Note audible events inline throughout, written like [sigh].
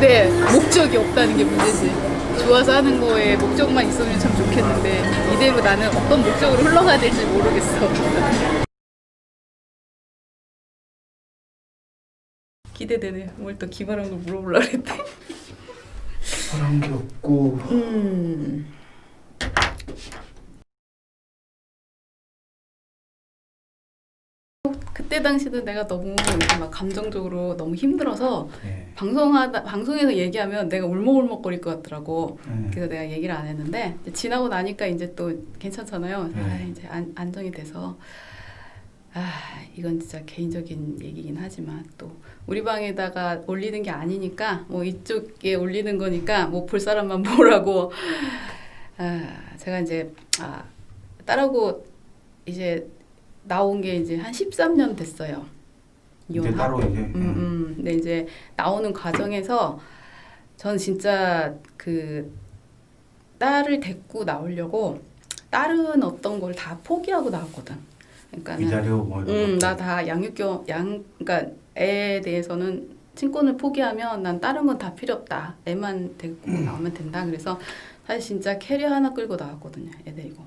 근데 목적이 없다는 게 문제지. 좋아서 하는 거에 목적만 있으면 참 좋겠는데 이대로 나는 어떤 목적으로 흘러가야 될지 모르겠어. [laughs] 기대되네. 뭘또 기발한 걸 물어보려고 그랬대. 그런 게 없고 음. 그때 당시는 내가 너무 이렇게 막 감정적으로 너무 힘들어서 네. 방송하다 방송에서 얘기하면 내가 울먹울먹거릴 것 같더라고. 네. 그래서 내가 얘기를 안 했는데 지나고 나니까 이제 또 괜찮잖아요. 네. 아, 이제 안, 안정이 돼서 아 이건 진짜 개인적인 얘기긴 하지만 또 우리 방에다가 올리는 게 아니니까 뭐 이쪽에 올리는 거니까 뭐 볼 사람만 [laughs] 보라고 아 제가 이제 아 딸하고 이제 나온 게 이제 한 13년 됐어요. 이제. 따로 이제 음, 음. 근데 이제 나오는 과정에서 저는 진짜 그 딸을 데리고 나오려고 다른 어떤 걸 다 포기하고 나왔거든. 그러니까는 위자료 뭐 이런 음, 것도. 나다 양육교 양 그러니까 애에 대해서는 친권을 포기하면 난 다른 건 다 필요 없다. 애만 데리고 나오면 된다. 그래서 사실 진짜 캐리어 하나 끌고 나왔거든요. 애 데리고.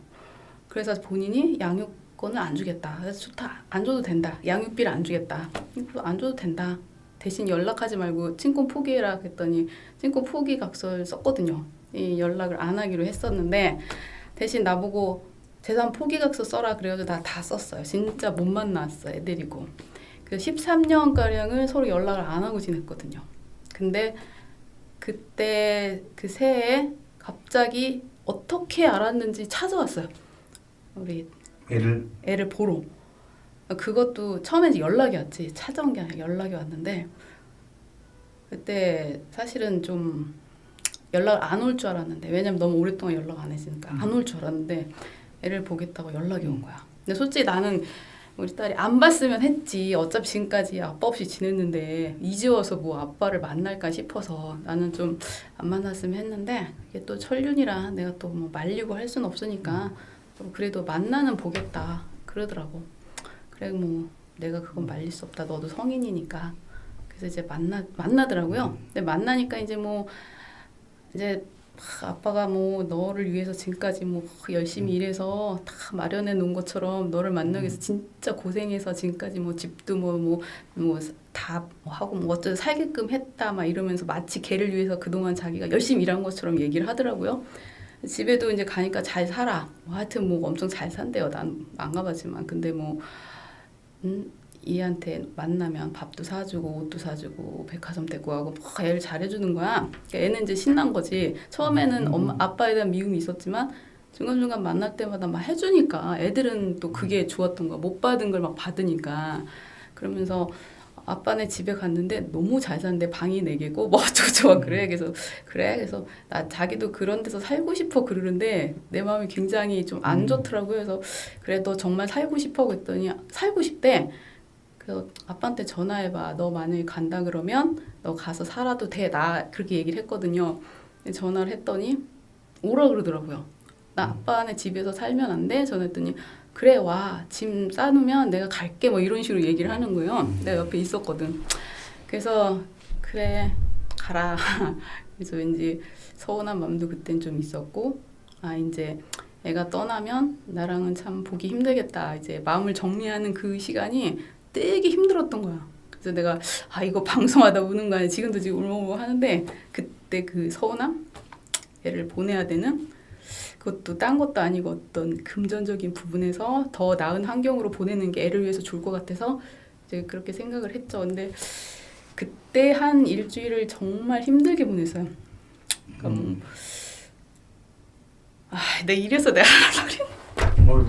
그래서 본인이 양육 권을 안 주겠다. 그래서 좋다. 안 줘도 된다. 양육비를 안 주겠다. 안 줘도 된다. 대신 연락하지 말고 친권 포기해라 그랬더니 친권 포기 각서를 썼거든요. 이 연락을 안 하기로 했었는데 대신 나보고 재산 포기 각서 써라 그래가지고 나다 썼어요. 진짜 못 만났어 애 데리고. 그래서 13년 가량을 서로 연락을 안 하고 지냈거든요. 근데 그때 그 새해 갑자기 어떻게 알았는지 찾아왔어요. 우리 애를? 애를 보러. 그것도 처음에 이제 연락이 왔지. 찾아온 게 아니라 연락이 왔는데 그때 사실은 좀 연락 안 올 줄 알았는데 왜냐면 너무 오랫동안 연락 안 했으니까 안 올 줄 알았는데 애를 보겠다고 연락이 온 거야. 근데 솔직히 나는 우리 딸이 안 봤으면 했지. 어차피 지금까지 아빠 없이 지냈는데 이제 와서 뭐 아빠를 만날까 싶어서 나는 좀 안 만났으면 했는데 이게 또 천륜이라 내가 또 뭐 말리고 할 수는 없으니까 좀 그래도 만나는 보겠다 그러더라고. 그래 뭐 내가 그건 말릴 수 없다. 너도 성인이니까. 그래서 이제 만나 만나더라고요. 근데 만나니까 이제 뭐 이제 막 아빠가 뭐 너를 위해서 지금까지 뭐 열심히 일해서 다 마련해 놓은 것처럼 너를 만나기 위해서 진짜 고생해서 지금까지 뭐 집도 뭐 뭐 뭐 다 하고 뭐 어쩌고 살게끔 했다 막 이러면서 마치 걔를 위해서 그동안 자기가 열심히 일한 것처럼 얘기를 하더라고요. 집에도 이제 가니까 잘 살아. 뭐 하여튼 뭐 엄청 잘 산대요. 난 안 가봤지만 근데 뭐 음, 이한테 만나면 밥도 사주고 옷도 사주고 백화점 데리고 가고 막 애를 잘해주는 거야. 그러니까 애는 이제 신난 거지. 처음에는 엄마 아빠에 대한 미움이 있었지만 중간중간 만날 때마다 막 해주니까 애들은 또 그게 좋았던 거야. 못 받은 걸 막 받으니까 그러면서 아빠네 집에 갔는데 너무 잘 사는데 방이 네 개고 뭐 [laughs] 어쩌고저쩌고 그래 그래서 그래? 그래서 나 자기도 그런 데서 살고 싶어 그러는데 내 마음이 굉장히 좀안 음. 좋더라고요. 그래서 그래 너 정말 살고 싶어 그랬더니 살고 싶대. 그래서 아빠한테 전화해봐. 너 만약에 간다 그러면 너 가서 살아도 돼. 나 그렇게 얘기를 했거든요. 전화를 했더니 오라 그러더라고요. 나 아빠네 집에서 살면 안 돼? 전화했더니 그래 와 짐 싸놓으면 내가 갈게 뭐 이런 식으로 얘기를 하는 거예요 내가 옆에 있었거든. 그래서 그래 가라. [laughs] 그래서 왠지 서운한 마음도 그땐 좀 있었고 아 이제 애가 떠나면 나랑은 참 보기 힘들겠다. 이제 마음을 정리하는 그 시간이 되게 힘들었던 거야. 그래서 내가 아 이거 [laughs] 방송하다 우는 거 아니야. 지금도 지금 울먹울먹 하는데 그때 그 서운함? 애를 보내야 되는 그것도 딴 것도 아니고 어떤 금전적인 부분에서 더 나은 환경으로 보내는 게 애를 위해서 좋을 것 같아서 이제 그렇게 생각을 했죠. 근데 그때 한 일주일을 정말 힘들게 보냈어요. 그러니까 뭐, 음. 아, 내 이래서 내가 뭘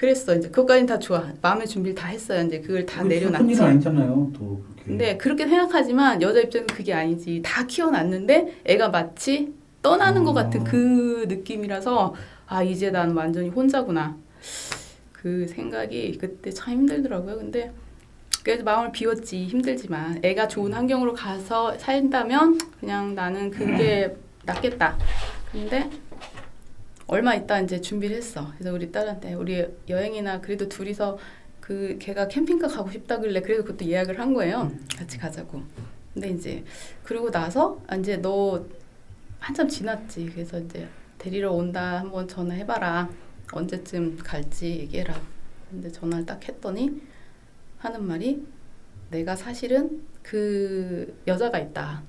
그랬어. 이제 그것까지는 다 좋아. 마음의 준비를 다 했어요. 이제 그걸 다 슬픈 내려놨지. 아니잖아요. 또 그렇게. 근데 그렇게 생각하지만 여자 입장에서 그게 아니지. 다 키워놨는데 애가 마치 떠나는 것 같은 어. 그 느낌이라서 아 이제 난 완전히 혼자구나. 그 생각이 그때 참 힘들더라고요. 근데 그래서 마음을 비웠지 힘들지만 애가 좋은 환경으로 가서 살다면 그냥 나는 그게 낫겠다. 근데 얼마 있다 이제 준비를 했어. 그래서 우리 딸한테 우리 여행이나 그래도 둘이서 그 걔가 캠핑카 가고 싶다길래 그래도 그것도 예약을 한 거예요. 같이 가자고. 근데 이제 그러고 나서 아, 이제 너 한참 지났지. 그래서 이제 데리러 온다 한번 전화해봐라. 언제쯤 갈지 얘기해라. 근데 전화를 딱 했더니 하는 말이 내가 사실은 그 여자가 있다.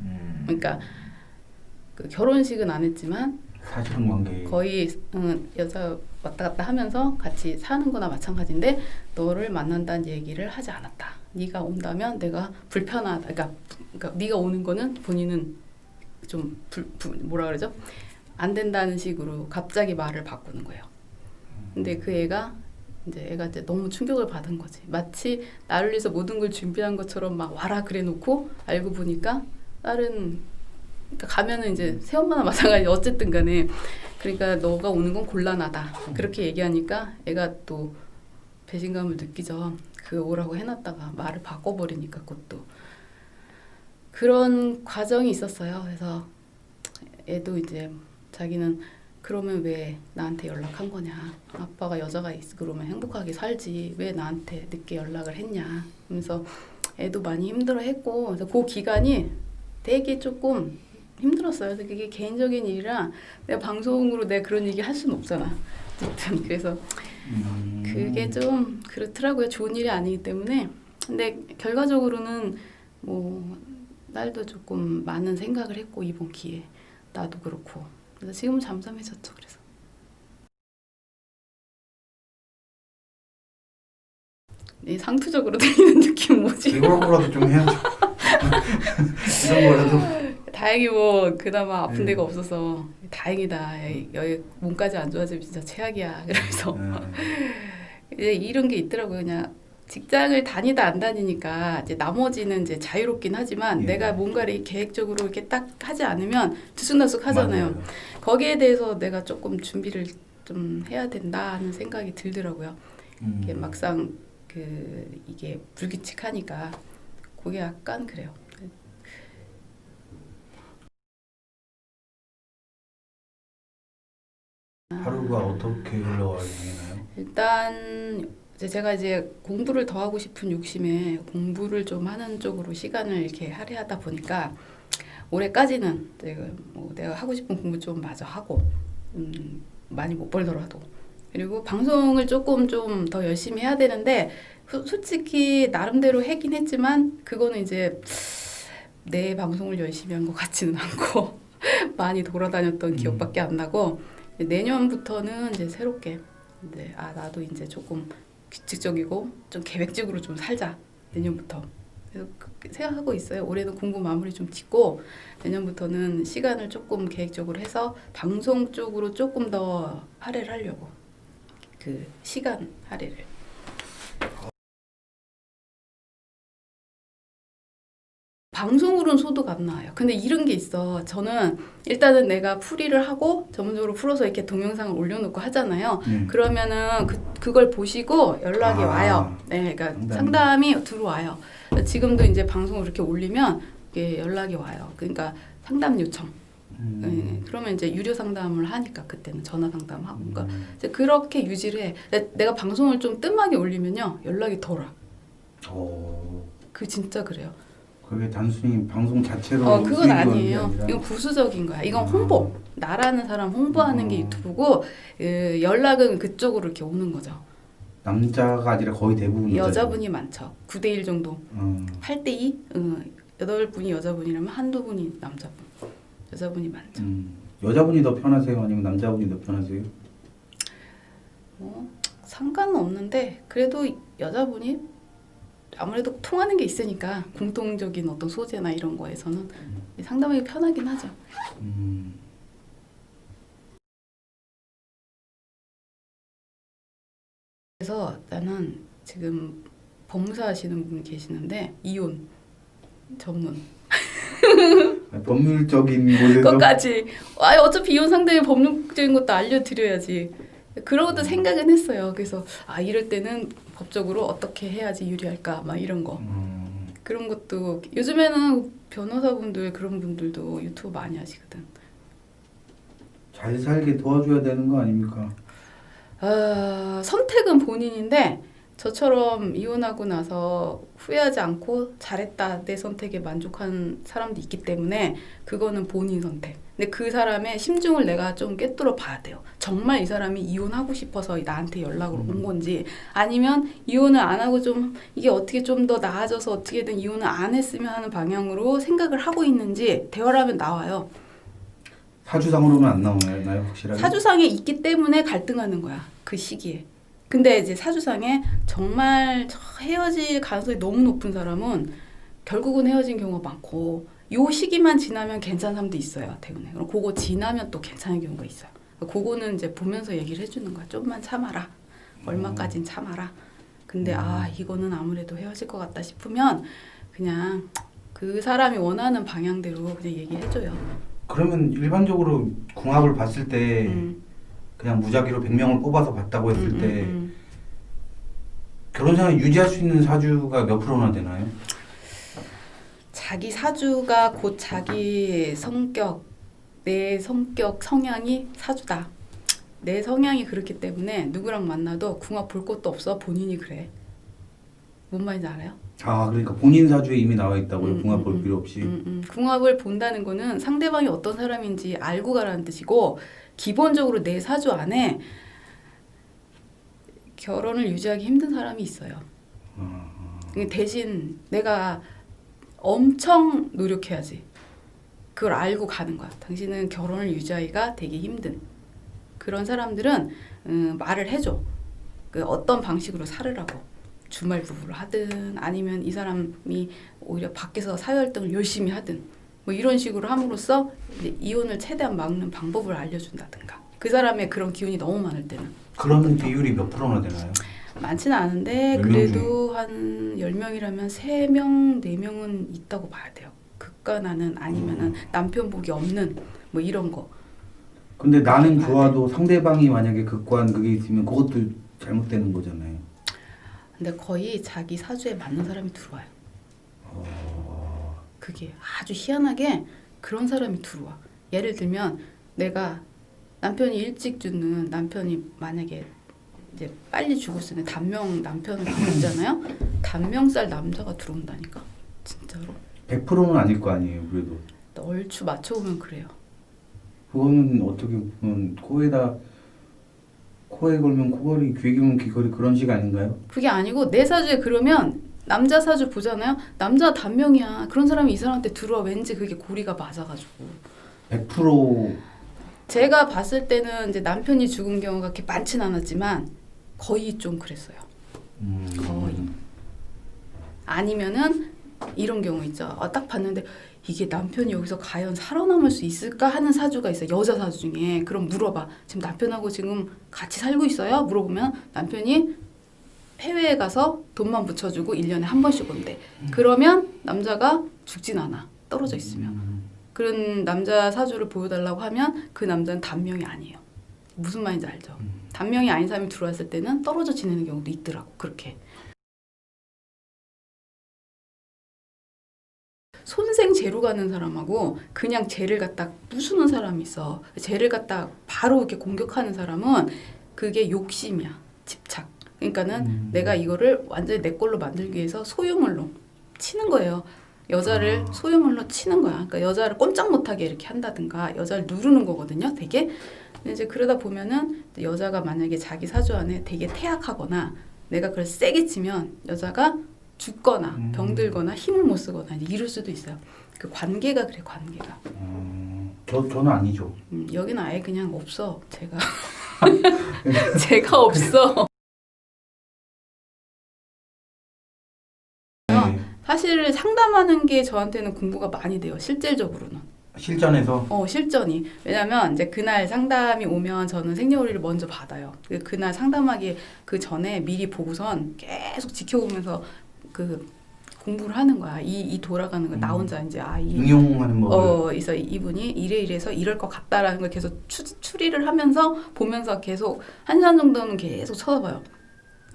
음. 그러니까 그 결혼식은 안 했지만 사실은 관계. 거의 응, 여자 왔다 갔다 하면서 같이 사는 거나 마찬가지인데 너를 만난다는 얘기를 하지 않았다. 네가 온다면 내가 불편하다. 그러니까, 그러니까 네가 오는 거는 본인은 좀 불, 불, 뭐라 그러죠? 안 된다는 식으로 갑자기 말을 바꾸는 거예요. 근데 그 애가 이제 애가 이제 너무 충격을 받은 거지. 마치 나를 위해서 모든 걸 준비한 것처럼 막 와라 그래 놓고 알고 보니까 다른 그러니까 가면은 이제 새엄마나 마찬가지 어쨌든 간에 그러니까 너가 오는 건 곤란하다. 그렇게 얘기하니까 애가 또 배신감을 느끼죠. 그 오라고 해놨다가 말을 바꿔버리니까 그것도 그런 과정이 있었어요. 그래서 애도 이제 자기는 그러면 왜 나한테 연락한 거냐? 아빠가 여자가 있 그러면 행복하게 살지. 왜 나한테 늦게 연락을 했냐? 하면서 애도 많이 힘들어했고 그래서 그 기간이 되게 조금 힘들었어요. 그래서 그게 개인적인 일이라 내가 방송으로 내가 그런 얘기 할 수는 없잖아. 어쨌든 그래서 음. 그게 좀 그렇더라고요. 좋은 일이 아니기 때문에. 근데 결과적으로는 뭐 딸도 조금 많은 생각을 했고 이번 기회에 나도 그렇고. 그래서 지금은 잠잠해졌죠. 그래서 네, 상투적으로 [laughs] 들리는 느낌 뭐지? 이런 거라도 좀 해야죠. [laughs] 이런 거라도. 다행히 뭐 그나마 아픈 네. 데가 없어서 다행이다. 여기 몸까지 안 좋아지면 진짜 최악이야. [laughs] 그래서 네. 이제 이런 게 있더라고요. 그냥 직장을 다니다 안 다니니까 이제 나머지는 이제 자유롭긴 하지만 예. 내가 뭔가를 계획적으로 이렇게 딱 하지 않으면 들쑥날쑥 하잖아요. 맞아요. 거기에 대해서 내가 조금 준비를 좀 해야 된다 하는 생각이 들더라고요. 음. 이게 막상 그 이게 불규칙하니까 그게 약간 그래요. 하루가 어떻게 흘러가야 되나요? 일단 이제 제가 이제 공부를 더 하고 싶은 욕심에 공부를 좀 하는 쪽으로 시간을 이렇게 할애하다 보니까 올해까지는 내가 뭐 내가 하고 싶은 공부 좀 마저 하고 음, 많이 못 벌더라도 그리고 방송을 조금 좀 더 열심히 해야 되는데 후- 솔직히 나름대로 하긴 했지만 그거는 이제 내 방송을 열심히 한 것 같지는 않고 [laughs] 많이 돌아다녔던 음. 기억밖에 안 나고 내년부터는 이제 새롭게 이제 아 나도 이제 조금 규칙적이고 좀 계획적으로 좀 살자 내년부터. 그래서 그렇게 생각하고 있어요. 올해는 공부 마무리 좀 짓고 내년부터는 시간을 조금 계획적으로 해서 방송 쪽으로 조금 더 할애를 하려고. 그 시간 할애를 방송으로는 소득 안 나와요. 근데 이런 게 있어. 저는 일단은 내가 풀이를 하고 전문적으로 풀어서 이렇게 동영상을 올려놓고 하잖아요. 네. 그러면은 그 그걸 보시고 연락이 아, 와요. 네, 그러니까 상담이. 상담이 들어와요. 지금도 이제 방송을 이렇게 올리면 이게 연락이 와요. 그러니까 상담 요청. 음. 네, 그러면 이제 유료 상담을 하니까 그때는 전화 상담하고 그러니까 음. 이제 그렇게 유지를 해. 내- 내가 방송을 좀 뜸하게 올리면요 연락이 덜 와. 어, 그 진짜 그래요. 그게 단순히 방송 자체로 어 그건 게 아니에요. 아니라 이건 부수적인 거야. 이건 아. 홍보. 나라는 사람 홍보하는 게 아. 유튜브고 그 연락은 그쪽으로 이렇게 오는 거죠. 남자가 아니라 거의 대부분 여자분이 많죠. 9대 1 정도. 어. 8대 2? 응. 여덟 분이 여자분이라면 한두 분이 남자분. 여자분이 많죠. 음. 여자분이 더 편하세요? 아니면 남자분이 더 편하세요? 뭐 상관은 없는데 그래도 여자분이 아무래도 통하는 게 있으니까 공통적인 어떤 소재나 이런 거에서는 상담하기 편하긴 하죠. 음. 그래서 나는 지금 법무사 하시는 분 계시는데 이혼 전문 법률적인 곳에서 것까지 아 어차피 이혼 상대의 법률적인 것도 알려드려야지 그러고도 생각은 했어요 그래서 아 이럴 때는 법적으로 어떻게 해야지 유리할까 막 이런 거 음. 그런 것도 요즘에는 변호사분들 그런 분들도 유튜브 많이 하시거든 잘 살게 도와줘야 되는 거 아닙니까? 아 선택은 본인인데 저처럼 이혼하고 나서 후회하지 않고 잘했다 내 선택에 만족한 사람도 있기 때문에 그거는 본인 선택. 근데 그 사람의 심중을 내가 좀 꿰뚫어 봐야 돼요. 정말 이 사람이 이혼하고 싶어서 나한테 연락을 온 음. 건지 아니면 이혼을 안 하고 좀 이게 어떻게 좀 더 나아져서 어떻게든 이혼을 안 했으면 하는 방향으로 생각을 하고 있는지 대화를 하면 나와요. 사주상으로는 안 나오나요, 확실하게? 사주상에 있기 때문에 갈등하는 거야 그 시기에. 근데 이제 사주상에 정말 저 헤어질 가능성이 너무 높은 사람은 결국은 헤어진 경우가 많고 요 시기만 지나면 괜찮은 사람도 있어요 대운에. 그럼 그거 지나면 또 괜찮은 경우가 있어요. 그거는 이제 보면서 얘기를 해주는 거야. 좀만 참아라. 얼마까진 참아라. 근데 음. 아 이거는 아무래도 헤어질 것 같다 싶으면 그냥 그 사람이 원하는 방향대로 그냥 얘기해줘요. 그러면 일반적으로 궁합을 봤을 때 음, 그냥 무작위로 100명을 뽑아서 봤다고 했을 음, 때 음, 음. 결혼 생활 유지할 수 있는 사주가 몇 프로나 되나요? 자기 사주가 곧 자기 성격, 내 성격, 성향이 사주다. 내 성향이 그렇기 때문에 누구랑 만나도 궁합 볼 것도 없어 본인이 그래. 뭔 말인지 알아요? 아 그러니까 본인 사주에 이미 나와 있다고요. 음, 궁합 음, 볼 음. 필요 없이. 음, 음. 궁합을 본다는 거는 상대방이 어떤 사람인지 알고 가라는 뜻이고 기본적으로 내 사주 안에 결혼을 유지하기 힘든 사람이 있어요. 아, 근데 대신 내가 엄청 노력해야지. 그걸 알고 가는 거야. 당신은 결혼을 유지하기가 되게 힘든. 그런 사람들은 음, 말을 해줘. 그 어떤 방식으로 살으라고. 주말 부부를 하든 아니면 이 사람이 오히려 밖에서 사회활동을 열심히 하든 뭐 이런 식으로 함으로써 이혼을 최대한 막는 방법을 알려준다든가. 그 사람의 그런 기운이 너무 많을 때는. 그런 비율이 몇 프로나 되나요? 많지는 않은데 그래도 한 10명이라면 3명, 4명은 있다고 봐야 돼요. 극간하는 아니면은 음. 남편 복이 없는 뭐 이런 거. 근데 나는 좋아도 상대방이 만약에 극관 그게 있으면 그것도 잘못되는 거잖아요. 근데 거의 자기 사주에 맞는 사람이 들어와요. 어, 그게 아주 희한하게 그런 사람이 들어와. 예를 들면 내가 남편이 일찍 죽는 남편이 만약에 이제 빨리 죽을 수 있는 단명 남편을 갖고 있잖아요. 단명살 남자가 들어온다니까. 진짜로. 100%는 아닐 거 아니에요. 그래도 얼추 맞춰보면 그래요. 그거는 어떻게 보면 코에다 코에 걸면 코걸이, 귀에 기면 귀걸이 그런 식 아닌가요? 그게 아니고 내 사주에 그러면 남자 사주 보잖아요. 남자 단명이야. 그런 사람이 이 사람한테 들어와 왠지 그게 고리가 맞아가지고. 100% 제가 봤을 때는 이제 남편이 죽은 경우가 그렇게 많진 않았지만 거의 좀 그랬어요. 음, 거의. 아니면은 이런 경우 있죠. 아, 딱 봤는데 이게 남편이 여기서 과연 살아남을 수 있을까 하는 사주가 있어요. 여자 사주 중에. 그럼 물어봐. 지금 남편하고 지금 같이 살고 있어요? 물어보면 남편이 해외에 가서 돈만 붙여주고 1년에 한 번씩 온대. 그러면 남자가 죽진 않아. 떨어져 있으면. 음, 그런 남자 사주를 보여달라고 하면 그 남자는 단명이 아니에요. 무슨 말인지 알죠? 음. 단명이 아닌 사람이 들어왔을 때는 떨어져 지내는 경우도 있더라고. 그렇게. 손생 재로 가는 사람하고 그냥 재를 갖다 부수는 사람이 있어. 재를 갖다 바로 이렇게 공격하는 사람은 그게 욕심이야. 집착. 그러니까는 음. 내가 이거를 완전히 내 걸로 만들기 위해서 소유물로 치는 거예요. 여자를 아. 소유물로 치는 거야. 그러니까 여자를 꼼짝 못하게 이렇게 한다든가 여자를 누르는 거거든요. 되게. 근데 이제 그러다 보면은 여자가 만약에 자기 사주 안에 되게 태약하거나 내가 그걸 세게 치면 여자가 죽거나 음. 병들거나 힘을 못 쓰거나 이제 이럴 수도 있어요. 그 관계가 그래 관계가. 어, 저 저는 아니죠. 음, 여기는 아예 그냥 없어. 제가 [laughs] 제가 없어. 네. 사실 상담하는 게 저한테는 공부가 많이 돼요. 실질적으로는. 실전에서 어, 실전이. 왜냐면 이제 그날 상담이 오면 저는 생년월일을 먼저 받아요. 그- 그날 상담하기 그 전에 미리 보고선 계속 지켜보면서 그 공부를 하는 거야. 이, 이 돌아가는 거. 나 음. 혼자 이제 아, 이 응용하는 법을 어, 그래서 이분이 이래 이래서 이럴 것 같다라는 걸 계속 추, 추리를 하면서 보면서 계속 한 시간 정도는 계속 쳐다봐요.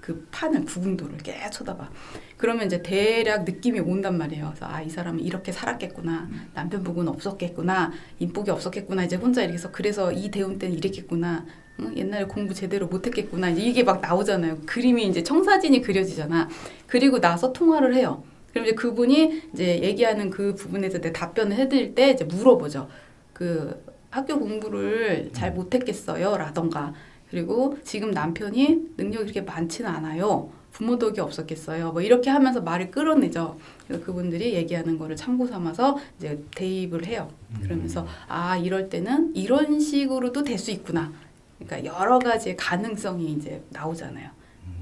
그 판을 구궁도를 계속 쳐다봐. 그러면 이제 대략 느낌이 온단 말이에요. 그래서 아 이 사람은 이렇게 살았겠구나. 남편 복은 없었겠구나. 인복이 없었겠구나. 이제 혼자 이렇게 해서 그래서 이 대운 때는 이랬겠구나. 응? 옛날에 공부 제대로 못했겠구나 이게 막 나오잖아요. 그림이 이제 청사진이 그려지잖아. 그리고 나서 통화를 해요. 그럼 이제 그분이 이제 얘기하는 그 부분에서 내 답변을 해드릴 때 이제 물어보죠. 그 학교 공부를 잘 못했겠어요?라던가 그리고 지금 남편이 능력이 그렇게 많지는 않아요. 부모 덕이 없었겠어요. 뭐 이렇게 하면서 말을 끌어내죠. 그래서 그분들이 얘기하는 거를 참고 삼아서 이제 대입을 해요. 그러면서 아 이럴 때는 이런 식으로도 될 수 있구나. 그러니까 여러 가지의 가능성이 이제 나오잖아요.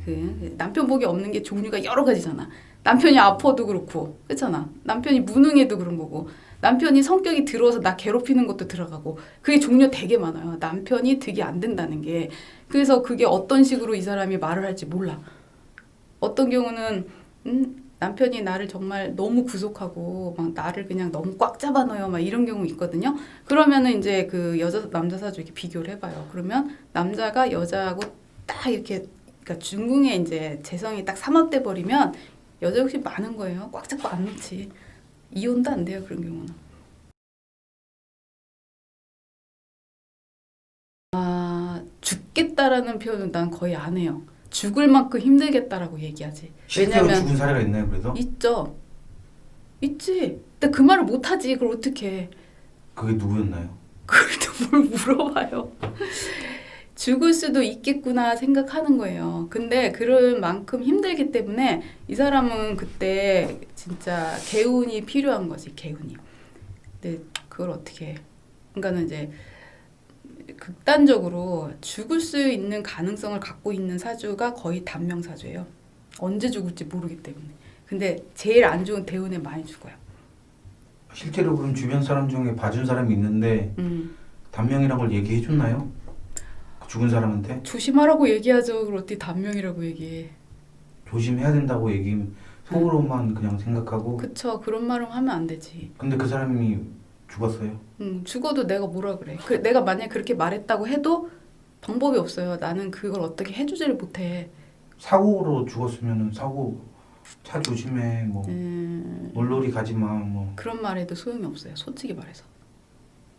그 남편 복이 없는 게 종류가 여러 가지잖아. 남편이 아파도 그렇고, 그렇잖아. 남편이 무능해도 그런 거고, 남편이 성격이 들어서 나 괴롭히는 것도 들어가고, 그게 종류 되게 많아요. 남편이 득이 안 된다는 게. 그래서 그게 어떤 식으로 이 사람이 말을 할지 몰라. 어떤 경우는 음, 남편이 나를 정말 너무 구속하고 막 나를 그냥 너무 꽉 잡아 넣어요. 막 이런 경우 있거든요. 그러면은 이제 그 여자 남자 사주 이렇게 비교를 해봐요. 그러면 남자가 여자하고 딱 이렇게 그러니까 중궁에 이제 재성이 딱 삼합돼 버리면 여자 욕심 많은 거예요. 꽉 잡고 안 놓지. 이혼도 안 돼요 그런 경우는. 아 죽겠다라는 표현은 난 거의 안 해요. 죽을 만큼 힘들겠다라고 얘기하지. 실제로 왜냐면 죽은 사례가 있나요 그래서? 있죠. 있지. 근데 그 말을 못 하지. 그걸 어떻게 해? 그게 누구였나요? 그걸 또 뭘 물어봐요. 죽을 수도 있겠구나 생각하는 거예요. 근데 그럴 만큼 힘들기 때문에 이 사람은 그때 진짜 개운이 필요한 거지, 개운이. 근데 그걸 어떻게 해? 그러니까는 이제 극단적으로 죽을 수 있는 가능성을 갖고 있는 사주가 거의 단명 사주예요. 언제 죽을지 모르기 때문에. 근데 제일 안 좋은 대운에 많이 죽어요. 실제로 그럼 주변 사람 중에 봐준 사람이 있는데 음. 단명이라는 걸 얘기해 줬나요? 그 죽은 사람한테 조심하라고 얘기하죠. 그걸 어떻게 단명이라고 얘기해. 조심해야 된다고 얘기 속으로만 그냥 생각하고 그쵸. 그런 말은 하면 안 되지. 근데 그 사람이 죽었어요. 음, 죽어도 내가 뭐라 그래. 그, 내가 만약 그렇게 말했다고 해도 방법이 없어요. 나는 그걸 어떻게 해주지를 못해. 사고로 죽었으면은 사고 차 조심해 뭐 음, 물놀이 가지 마뭐 그런 말해도 소용이 없어요. 솔직히 말해서.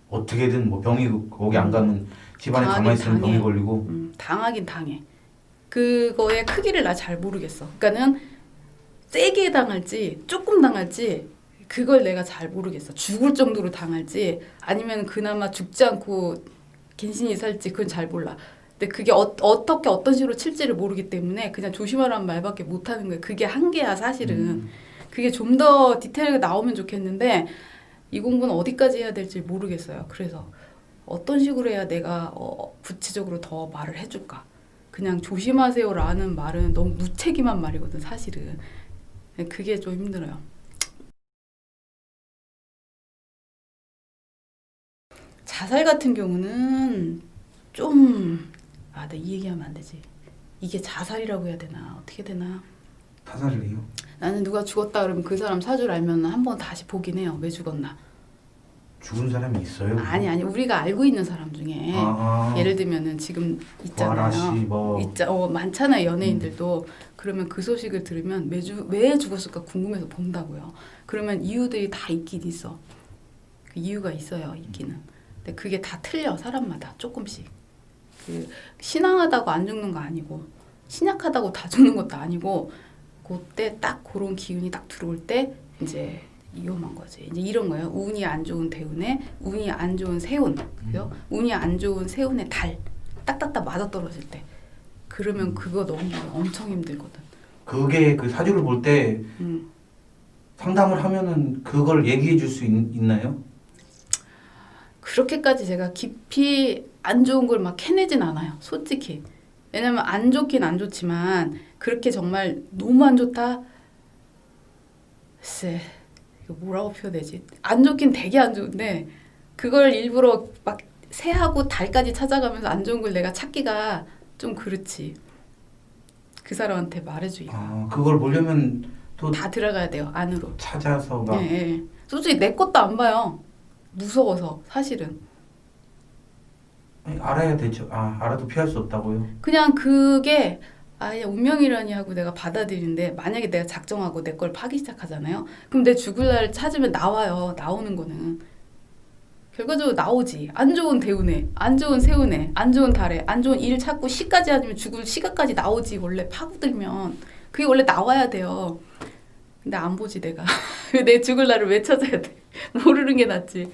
어떻게든 뭐 병이 거기 안 가면 집안에 가만히 있으면 병이 당해. 걸리고 음, 당하긴 당해. 그거의 크기를 나 잘 모르겠어. 그러니까는 세게 당할지 조금 당할지 그걸 내가 잘 모르겠어. 죽을 정도로 당할지 아니면 그나마 죽지 않고 갱신이 살지 그건 잘 몰라. 근데 그게 어, 어떻게 어떤 식으로 칠지를 모르기 때문에 그냥 조심하라는 말밖에 못 하는 거예요. 그게 한계야 사실은. 음. 그게 좀 더 디테일하게 나오면 좋겠는데 이 공부는 어디까지 해야 될지 모르겠어요. 그래서 어떤 식으로 해야 내가 어, 구체적으로 더 말을 해줄까? 그냥 조심하세요라는 말은 너무 무책임한 말이거든 사실은. 그게 좀 힘들어요. 자살 같은 경우는 좀 아, 나 이 얘기하면 안 되지. 이게 자살이라고 해야 되나 어떻게 되나? 타살을 해요. 나는 누가 죽었다 그러면 그 사람 사주를 알면 한 번 다시 보긴 해요. 왜 죽었나? 죽은 사람이 있어요? 아니 아니 우리가 알고 있는 사람 중에 아, 아. 예를 들면은 지금 와라 씨, 있잖아요. 뭐 있자 어 많잖아요 연예인들도 그러면 그 소식을 들으면 매주 왜 죽었을까 궁금해서 본다고요. 그러면 이유들이 다 있긴 있어. 그 이유가 있어요 있기는. 근데 그게 다 틀려 사람마다 조금씩. 그 신앙하다고 안 죽는 거 아니고 신약하다고 다 죽는 것도 아니고 그때 딱 그런 기운이 딱 들어올 때 이제 위험한 거지. 이제 이런 거예요. 운이 안 좋은 대운에 운이 안 좋은 세운, 그죠? 운이 안 좋은 세운에 달 딱딱딱 맞아 떨어질 때. 그러면 그거 너무 엄청 힘들거든. 그게 그 사주를 볼 때 음. 상담을 하면은 그걸 얘기해 줄 수 있나요? 그렇게까지 제가 깊이 안 좋은 걸 막 캐내진 않아요. 솔직히. 왜냐면 안 좋긴 안 좋지만 그렇게 정말 너무 안 좋다. 글쎄 이거 뭐라고 표현되지? 안 좋긴 되게 안 좋은데 그걸 일부러 막 새하고 달까지 찾아가면서 안 좋은 걸 내가 찾기가 좀 그렇지. 그 사람한테 말해주기가 아 그걸 보려면 또 다 들어가야 돼요 안으로. 찾아서 막 예, 예. 솔직히 내 것도 안 봐요. 무서워서 사실은. 알아야 되죠. 아 알아도 피할 수 없다고요. 그냥 그게 아예 운명이라니 하고 내가 받아들이는데 만약에 내가 작정하고 내 걸 파기 시작하잖아요. 그럼 내 죽을 날을 찾으면 나와요. 나오는 거는. 결과적으로 나오지. 안 좋은 대운에, 안 좋은 세운에, 안 좋은 달에, 안 좋은 일 찾고 시까지 아니면 죽을 시가까지 나오지. 원래 파고들면 그게 원래 나와야 돼요. 근데 안 보지 내가. [laughs] 내 죽을 날을 왜 찾아야 돼? [laughs] 모르는 게 낫지.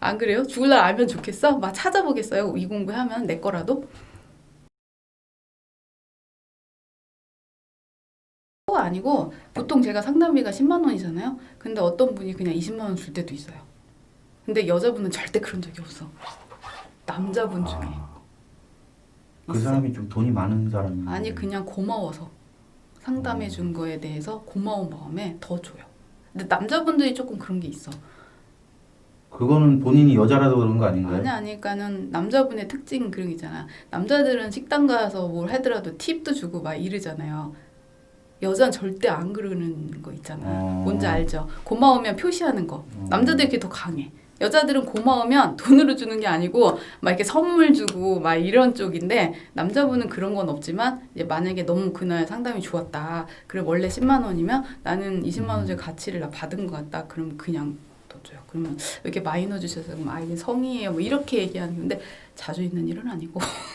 안 그래요? 죽을 날 알면 좋겠어? 막 찾아보겠어요. 이 공부하면 내 거라도. 또 아니고 보통 제가 상담비가 10만 원이잖아요. 근데 어떤 분이 그냥 20만 원 줄 때도 있어요. 근데 여자분은 절대 그런 적이 없어. 남자분 중에. 그 있어. 사람이 좀 돈이 많은 사람이 아니 그냥 고마워서 상담해 준 거에 대해서 고마운 마음에 더 줘요. 근데 남자분들이 조금 그런 게 있어. 그거는 본인이 여자라서 그런 거 아닌가요? 아니 아니까는 남자분의 특징 그런 게 있잖아. 남자들은 식당 가서 뭘 하더라도 팁도 주고 막 이러잖아요. 여자는 절대 안 그러는 거 있잖아. 어. 뭔지 알죠? 고마우면 표시하는 거. 어. 남자들이 그게 더 강해. 여자들은 고마우면 돈으로 주는 게 아니고 막 이렇게 선물 주고 막 이런 쪽인데 남자분은 그런 건 없지만 이제 만약에 너무 그날 상담이 좋았다. 그래 원래 10만 원이면 나는 20만 원짜리 가치를 나 받은 것 같다. 그럼 그냥 더 줘요. 그러면 왜 이렇게 많이 넣어주셔서 그럼 아이는 성의예요. 뭐 이렇게 얘기하는 건데 자주 있는 일은 아니고. [laughs]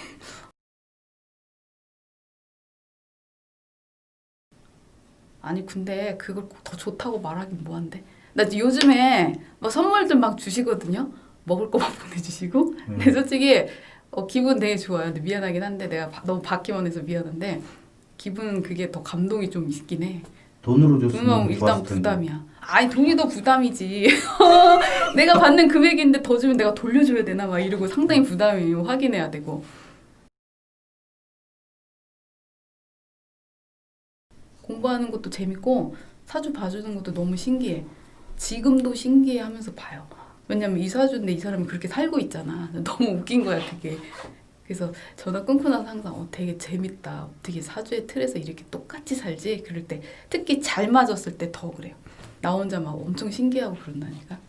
아니 근데 그걸 꼭더 좋다고 말하긴 뭐한데 나 요즘에 막 선물들 막 주시거든요 먹을 거막 [laughs] 보내주시고 음. 근데 솔직히 어, 기분 되게 좋아요 근데 미안하긴 한데 내가 바- 너무 받기만 해서 미안한데 기분 그게 더 감동이 좀 있긴 해 돈으로 줬으면 일단 텐데. 부담이야 아니 돈이 더 부담이지 [laughs] 내가 받는 금액인데 더 주면 내가 돌려줘야 되나 막 이러고 상당히 부담이 확인해야 되고 공부하는 것도 재밌고 사주 봐주는 것도 너무 신기해. 지금도 신기해 하면서 봐요. 왜냐면 이 사주인데 이 사람이 그렇게 살고 있잖아. [laughs] 너무 웃긴 거야, 그게. 그래서 전화 끊고 나서 항상 어, 되게 재밌다. 어떻게 사주의 틀에서 이렇게 똑같이 살지? 그럴 때 특히 잘 맞았을 때 더 그래요. 나 혼자 막 엄청 신기하고 그런다니까.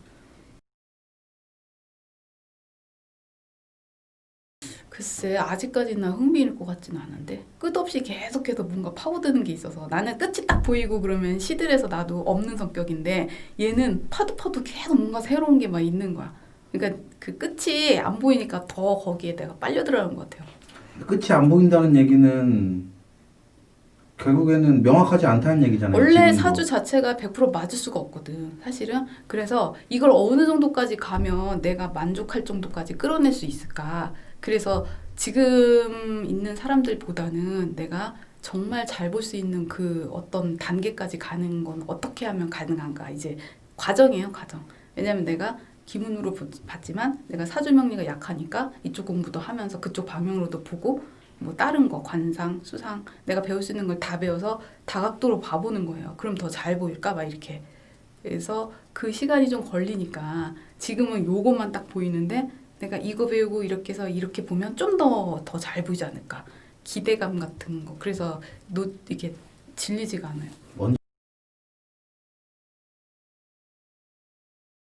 글쎄 아직까지는 흥미일 것 같지는 않은데 끝없이 계속해서 뭔가 파고드는 게 있어서 나는 끝이 딱 보이고 그러면 시들해서 나도 없는 성격인데 얘는 파도 파도 계속 뭔가 새로운 게 막 있는 거야. 그러니까 그 끝이 안 보이니까 더 거기에 내가 빨려 들어가는 것 같아요. 끝이 안 보인다는 얘기는 결국에는 명확하지 않다는 얘기잖아요. 원래 지금도. 사주 자체가 100% 맞을 수가 없거든 사실은 그래서 이걸 어느 정도까지 가면 내가 만족할 정도까지 끌어낼 수 있을까 그래서 지금 있는 사람들보다는 내가 정말 잘 볼 수 있는 그 어떤 단계까지 가는 건 어떻게 하면 가능한가 이제 과정이에요 과정 왜냐면 내가 기문으로 보- 봤지만 내가 사주 명리가 약하니까 이쪽 공부도 하면서 그쪽 방향으로도 보고 뭐 다른 거 관상 수상 내가 배울 수 있는 걸 다 배워서 다각도로 봐보는 거예요. 그럼 더 잘 보일까 봐 이렇게. 그래서 그 시간이 좀 걸리니까 지금은 요것만 딱 보이는데 내가 이거 배우고 이렇게 해서 이렇게 보면 좀 더 더 잘 보이지 않을까. 기대감 같은 거. 그래서 노 이게 질리지가 않아요.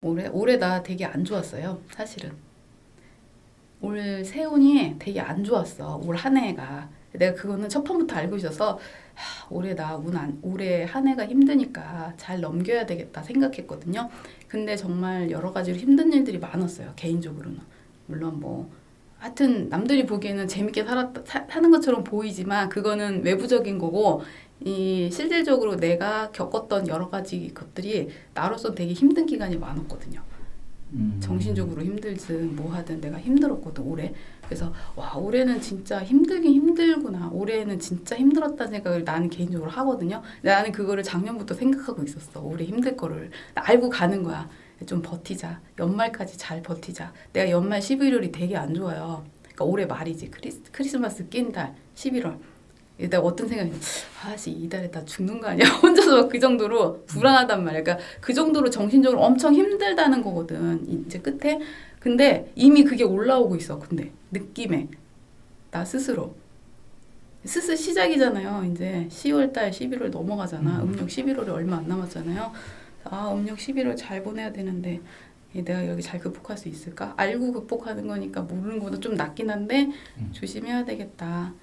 올해 올해 나 되게 안 좋았어요. 사실은. 올 세운이 되게 안 좋았어. 올 한 해가. 내가 그거는 첫 판부터 알고 있어서 하, 올해 나 운 안, 올해 한 해가 힘드니까 잘 넘겨야 되겠다 생각했거든요. 근데 정말 여러 가지로 힘든 일들이 많았어요. 개인적으로는. 물론 뭐 하여튼 남들이 보기에는 재밌게 살았다 사, 사는 것처럼 보이지만 그거는 외부적인 거고 이 실질적으로 내가 겪었던 여러 가지 것들이 나로서 되게 힘든 기간이 많았거든요. 음. 정신적으로 힘들든 뭐 하든 내가 힘들었거든 올해. 그래서 와 올해는 진짜 힘들긴 힘들구나. 올해는 진짜 힘들었다는 생각을 나는 개인적으로 하거든요. 나는 그거를 작년부터 생각하고 있었어. 올해 힘들 거를. 나 알고 가는 거야. 좀 버티자. 연말까지 잘 버티자. 내가 연말 11월이 되게 안 좋아요. 그러니까 올해 말이지. 크리스, 크리스마스 낀 달 11월 내가 어떤 생각이 아씨 이달에 나 죽는 거 아니야? [laughs] 혼자서 막그 정도로 불안하단 말이야. 그러니까 그 정도로 정신적으로 엄청 힘들다는 거거든 이제 끝에. 근데 이미 그게 올라오고 있어 근데. 느낌에. 나 스스로. 스스 시작이잖아요 이제. 10월달 11월 넘어가잖아. 음. 음력 11월이 얼마 안 남았잖아요. 아 음력 11월 잘 보내야 되는데. 얘 내가 여기 잘 극복할 수 있을까? 알고 극복하는 거니까 모르는 것보다 좀 낫긴 한데 음. 조심해야 되겠다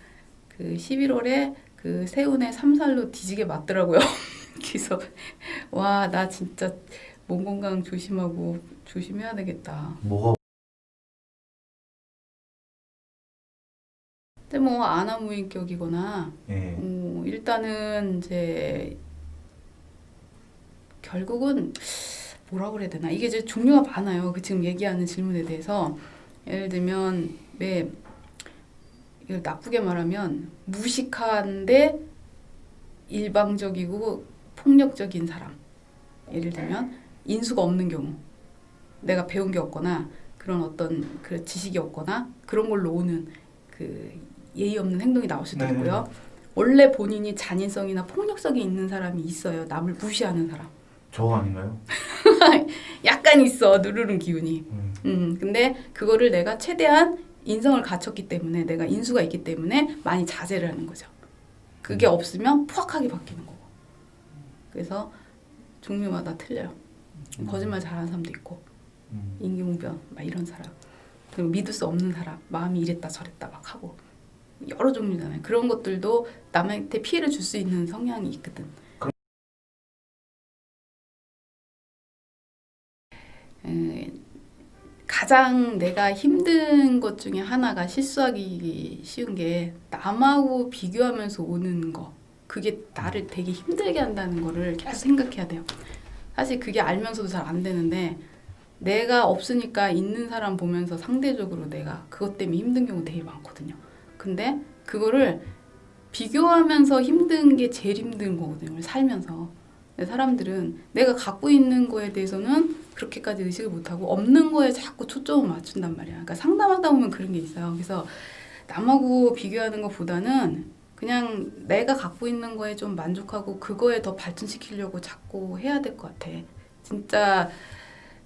그 11월에 그 세운의 삼살로 뒤지게 맞더라고요. [laughs] 그래서 와 나 진짜 몸 건강 조심하고 조심해야 되겠다. 뭐가 근데 뭐 아나무인격이거나 예. 어, 일단은 이제 결국은 뭐라 그래야 되나 이게 이제 종류가 많아요. 그 지금 얘기하는 질문에 대해서 예를 들면 왜 이걸 나쁘게 말하면 무식한데 일방적이고 폭력적인 사람. 예를 들면 인수가 없는 경우, 내가 배운 게 없거나 그런 어떤 그 지식이 없거나 그런 걸로 오는 그 예의 없는 행동이 나올 수도 네. 있고요. 원래 본인이 잔인성이나 폭력성이 있는 사람이 있어요. 남을 무시하는 사람. 저 아닌가요? [laughs] 약간 있어 누르는 기운이. 음. 음, 근데 그거를 내가 최대한 인성을 갖췄기 때문에 내가 인수가 있기 때문에 많이 자제를 하는 거죠. 그게 없으면 포악하게 바뀌는 거고. 그래서 종류마다 틀려요. 거짓말 잘하는 사람도 있고 음. 인기응변 막 이런 사람 그리고 믿을 수 없는 사람 마음이 이랬다 저랬다 막 하고 여러 종류잖아요. 그런 것들도 남한테 피해를 줄 수 있는 성향이 있거든. 에, 가장 내가 힘든 것 중에 하나가 실수하기 쉬운 게 남하고 비교하면서 오는 거. 그게 나를 되게 힘들게 한다는 거를 계속 생각해야 돼요. 사실 그게 알면서도 잘 안 되는데 내가 없으니까 있는 사람 보면서 상대적으로 내가 그것 때문에 힘든 경우 되게 많거든요. 근데 그거를 비교하면서 힘든 게 제일 힘든 거거든요. 살면서. 사람들은 내가 갖고 있는 거에 대해서는 그렇게까지 의식을 못하고 없는 거에 자꾸 초점을 맞춘단 말이야. 그러니까 상담하다 보면 그런 게 있어요. 그래서 남하고 비교하는 것보다는 그냥 내가 갖고 있는 거에 좀 만족하고 그거에 더 발전시키려고 자꾸 해야 될 것 같아. 진짜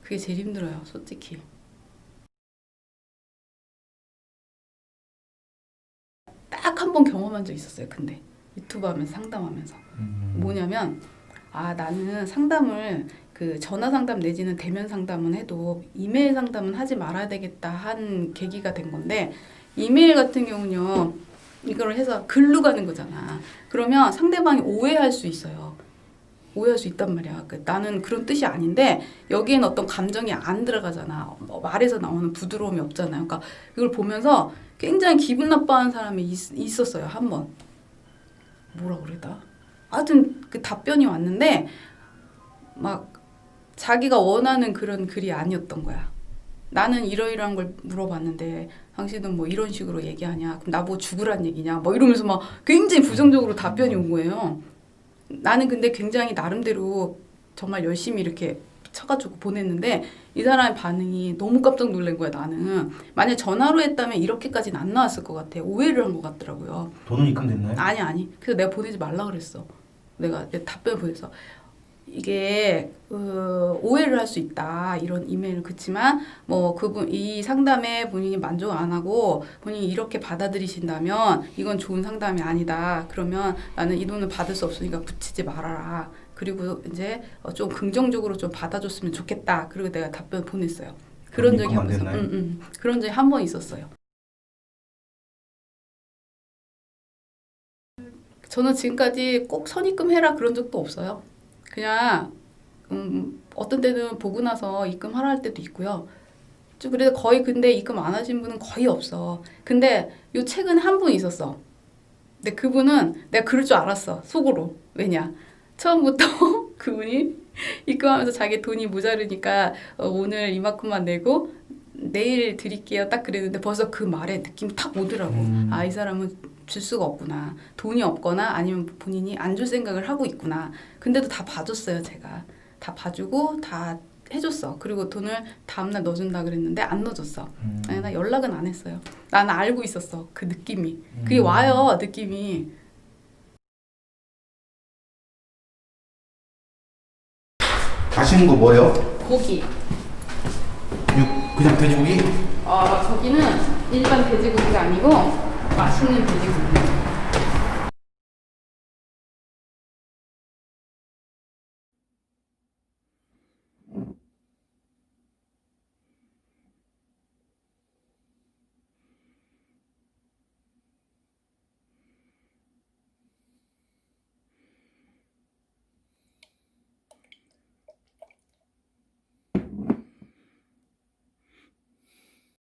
그게 제일 힘들어요, 솔직히. 딱 한 번 경험한 적 있었어요. 근데 유튜브 하면서 상담하면서 음. 뭐냐면 아 나는 상담을 그 전화 상담 내지는 대면 상담은 해도 이메일 상담은 하지 말아야 되겠다 한 계기가 된 건데 이메일 같은 경우는요 이걸 해서 글로 가는 거잖아. 그러면 상대방이 오해할 수 있어요. 오해할 수 있단 말이야. 그 나는 그런 뜻이 아닌데 여기엔 어떤 감정이 안 들어가잖아. 뭐 말에서 나오는 부드러움이 없잖아요. 그러니까 이걸 보면서 굉장히 기분 나빠하는 사람이 있, 있었어요 한번. 뭐라 그래다? 하여튼 그 답변이 왔는데 막 자기가 원하는 그런 글이 아니었던 거야. 나는 이러이러한 걸 물어봤는데 당신은 뭐 이런 식으로 얘기하냐? 그럼 나보고 죽으란 얘기냐? 뭐 이러면서 막 굉장히 부정적으로 답변이 온 거예요. 나는 근데 굉장히 나름대로 정말 열심히 이렇게 쳐가지고 보냈는데 이 사람의 반응이 너무 깜짝 놀란 거야 나는 만약 전화로 했다면 이렇게까지는 안 나왔을 것 같아 오해를 한 것 같더라고요 돈은 입금됐나요? 아니 아니. 그래서 내가 보내지 말라 그랬어. 내가 내 답변 보내서 이게 어, 오해를 할 수 있다 이런 이메일 그치만 뭐 그분 이 상담에 본인이 만족 안 하고 본인이 이렇게 받아들이신다면 이건 좋은 상담이 아니다. 그러면 나는 이 돈을 받을 수 없으니까 붙이지 말아라. 그리고 이제 어, 좀 긍정적으로 좀 받아줬으면 좋겠다. 그리고 내가 답변 보냈어요. 그런 적이 입금 안한번 있어. 됐나요? 응, 응. 그런 적이 한 번 있었어요. 저는 지금까지 꼭 선입금 해라 그런 적도 없어요. 그냥 음, 어떤 때는 보고 나서 입금하라 할 때도 있고요. 좀 그래도 거의 근데 입금 안 하신 분은 거의 없어. 근데 요 최근에 한분 있었어. 근데 그분은 내가 그럴 줄 알았어. 속으로. 왜냐? 처음부터 [laughs] 그분이 입금하면서 자기 돈이 모자르니까 어, 오늘 이만큼만 내고 내일 드릴게요. 딱 그랬는데 벌써 그 말에 느낌이 탁 오더라고. 음. 아, 이 사람은 줄 수가 없구나. 돈이 없거나 아니면 본인이 안 줄 생각을 하고 있구나. 근데도 다 봐줬어요, 제가. 다 봐주고 다 해줬어. 그리고 돈을 다음날 넣어준다 그랬는데 안 넣어줬어. 음. 아니, 나 연락은 안 했어요. 나는 알고 있었어. 그 느낌이. 그게 음. 와요, 느낌이. 하시는 거 뭐예요? 고기. 육 그냥 돼지고기? 어, 저기는 일반 돼지고기가 아니고 맛있는 돼지고기.